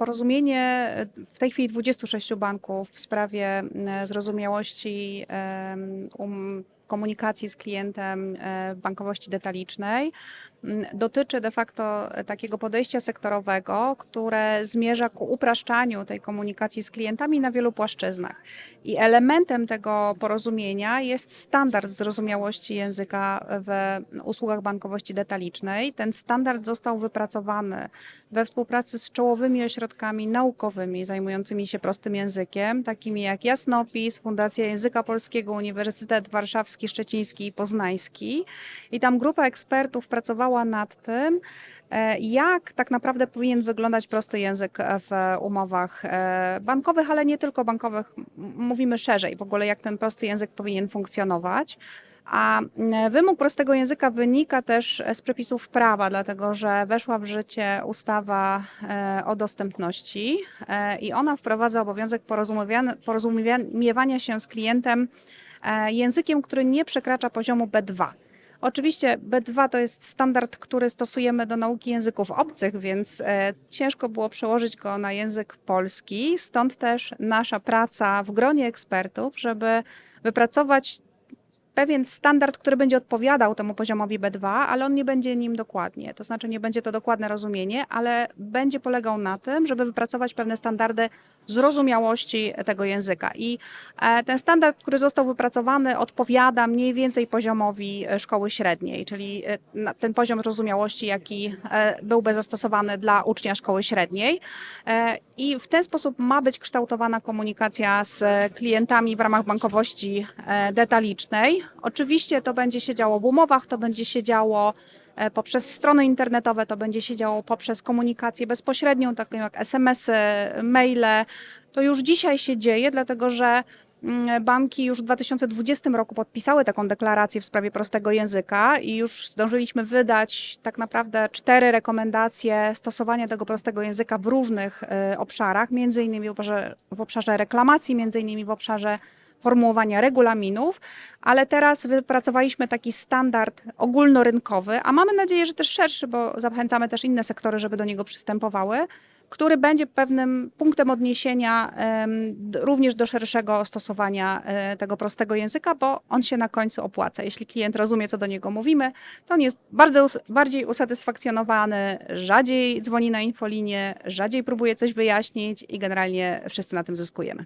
Porozumienie w tej chwili 26 banków w sprawie m, zrozumiałości um, komunikacji z klientem e, bankowości detalicznej m, dotyczy de facto takiego podejścia sektorowego, które zmierza ku upraszczaniu tej komunikacji z klientami na wielu płaszczyznach. I elementem tego porozumienia jest standard zrozumiałości języka w usługach bankowości detalicznej. Ten standard został wypracowany we współpracy z czołowymi ośrodkami naukowymi zajmującymi się prostym językiem, takimi jak Jasnopis, Fundacja Języka Polskiego, Uniwersytet Warszawski, Szczeciński i Poznański. I tam grupa ekspertów pracowała nad tym, e, jak tak naprawdę powinien wyglądać prosty język e, w umowach e, bankowych, ale nie tylko bankowych, mówimy szerzej w ogóle, jak ten prosty język powinien funkcjonować. A mm, wymóg prostego języka wynika też z przepisów prawa, dlatego że weszła w życie ustawa e, o dostępności e, i ona wprowadza obowiązek porozumiewania- się z klientem e, językiem, który nie przekracza poziomu B2. Oczywiście B2 to jest standard, który stosujemy do nauki języków obcych, więc e, ciężko było przełożyć go na język polski. Stąd też nasza praca w gronie ekspertów, żeby wypracować pewien standard, który będzie odpowiadał temu poziomowi B2, ale on nie będzie nim dokładnie. To znaczy nie będzie to dokładne rozumienie, ale będzie polegał na tym, żeby wypracować pewne standardy zrozumiałości tego języka. I e, ten standard, który został wypracowany, odpowiada mniej więcej poziomowi e, szkoły średniej, czyli e, ten poziom zrozumiałości, jaki byłby zastosowany dla ucznia szkoły średniej. E, I w ten sposób ma być kształtowana komunikacja z klientami w ramach bankowości e, detalicznej. Oczywiście to będzie się działo w umowach, to będzie się działo e, poprzez strony internetowe, to będzie się działo poprzez komunikację bezpośrednią, taką jak SMS-y, maile. To już dzisiaj się dzieje, dlatego że banki już w 2020 roku podpisały taką deklarację w sprawie prostego języka i już zdążyliśmy wydać tak naprawdę cztery rekomendacje stosowania tego prostego języka w różnych e, obszarach, między innymi w obszarze reklamacji, między innymi w obszarze formułowania regulaminów, ale teraz wypracowaliśmy taki standard ogólnorynkowy, a mamy nadzieję, że też szerszy, bo zachęcamy też inne sektory, żeby do niego przystępowały, który będzie pewnym punktem odniesienia również do szerszego stosowania e, tego prostego języka, bo on się na końcu opłaca. Jeśli klient rozumie, co do niego mówimy, to on jest bardzo, bardziej usatysfakcjonowany, rzadziej dzwoni na infolinię, rzadziej próbuje coś wyjaśnić i generalnie wszyscy na tym zyskujemy.